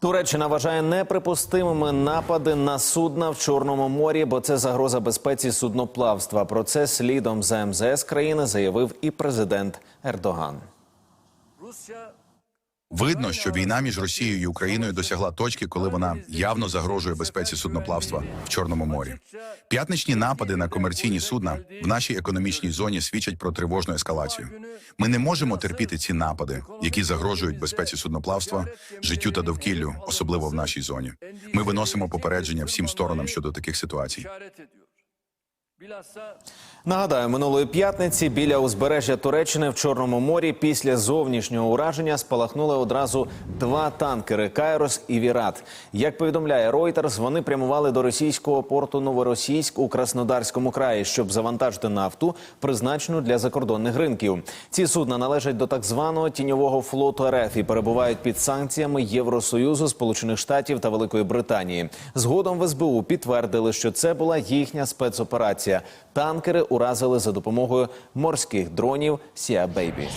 Туреччина вважає неприпустимими напади на судна в Чорному морі, бо це загроза безпеці судноплавства. Про це слідом за МЗС країни заявив і президент Ердоган. Видно, що війна між Росією і Україною досягла точки, коли вона явно загрожує безпеці судноплавства в Чорному морі. П'ятничні напади на комерційні судна в нашій економічній зоні свідчать про тривожну ескалацію. Ми не можемо терпіти ці напади, які загрожують безпеці судноплавства, життю та довкіллю, особливо в нашій зоні. Ми виносимо попередження всім сторонам щодо таких ситуацій. Нагадаю, минулої п'ятниці біля узбережжя Туреччини в Чорному морі після зовнішнього ураження спалахнули одразу два танкери Кайрос і Вірат. Як повідомляє Reuters, вони прямували до російського порту Новоросійськ у Краснодарському краї, щоб завантажити нафту, призначену для закордонних ринків. Ці судна належать до так званого тіньового флоту РФ і перебувають під санкціями Євросоюзу, Сполучених Штатів та Великої Британії. Згодом в СБУ підтвердили, що це була їхня спецоперація. Танкери уразили за допомогою морських дронів Сіа Бейбі.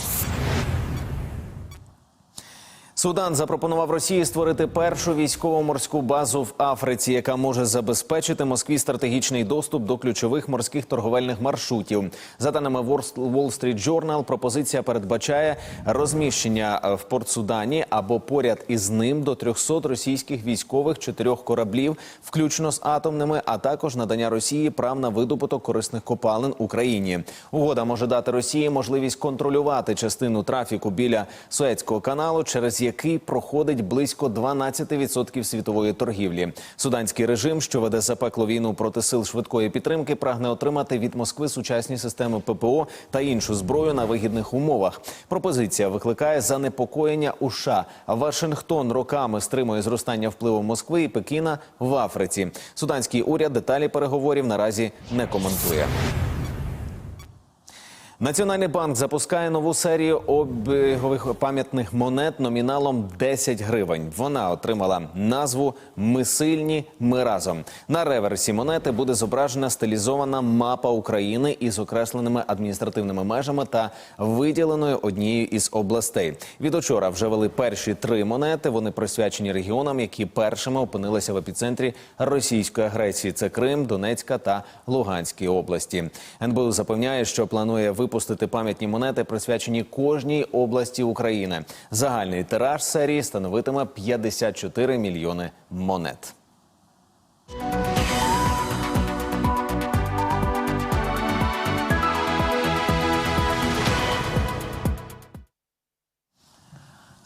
Судан запропонував Росії створити першу військово-морську базу в Африці, яка може забезпечити Москві стратегічний доступ до ключових морських торговельних маршрутів. За даними Wall Street Journal, пропозиція передбачає розміщення е, в Порт Судані або поряд із ним до 300 російських військових чотирьох кораблів, включно з атомними, а також надання Росії прав на видобуток корисних копалин Україні. Угода може дати Росії можливість контролювати частину трафіку біля Суецького каналу, через який проходить близько 12% світової торгівлі. Суданський режим, що веде запеклу війну проти сил швидкої підтримки, прагне отримати від Москви сучасні системи ППО та іншу зброю на вигідних умовах. Пропозиція викликає занепокоєння у США. Вашингтон роками стримує зростання впливу Москви і Пекіна в Африці. Суданський уряд деталі переговорів наразі не коментує. Національний банк запускає нову серію обігових пам'ятних монет номіналом 10 гривень. Вона отримала назву Ми сильні, ми разом. На реверсі монети буде зображена стилізована мапа України із окресленими адміністративними межами та виділеною однією із областей. Від учора вже вели перші три монети. Вони присвячені регіонам, які першими опинилися в епіцентрі російської агресії. Це Крим, Донецька та Луганські області. НБУ запевняє, що планує випустити пам'ятні монети, присвячені кожній області України. Загальний тираж серії становитиме 54 мільйони монет.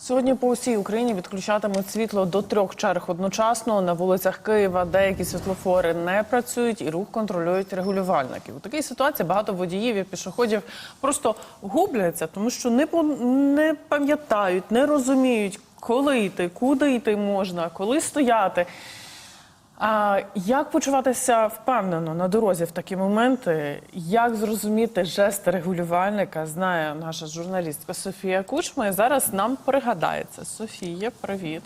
Сьогодні по усій Україні відключатимуть світло до трьох черг одночасно. На вулицях Києва деякі світлофори не працюють і рух контролюють регулювальники. У такій ситуації багато водіїв і пішоходів просто губляться, тому що не не пам'ятають, не розуміють, коли йти, куди йти можна, коли стояти. А як почуватися впевнено на дорозі в такі моменти? Як зрозуміти жест регулювальника? Знає наша журналістка Софія Кучма. І зараз нам пригадається. Софія, привіт.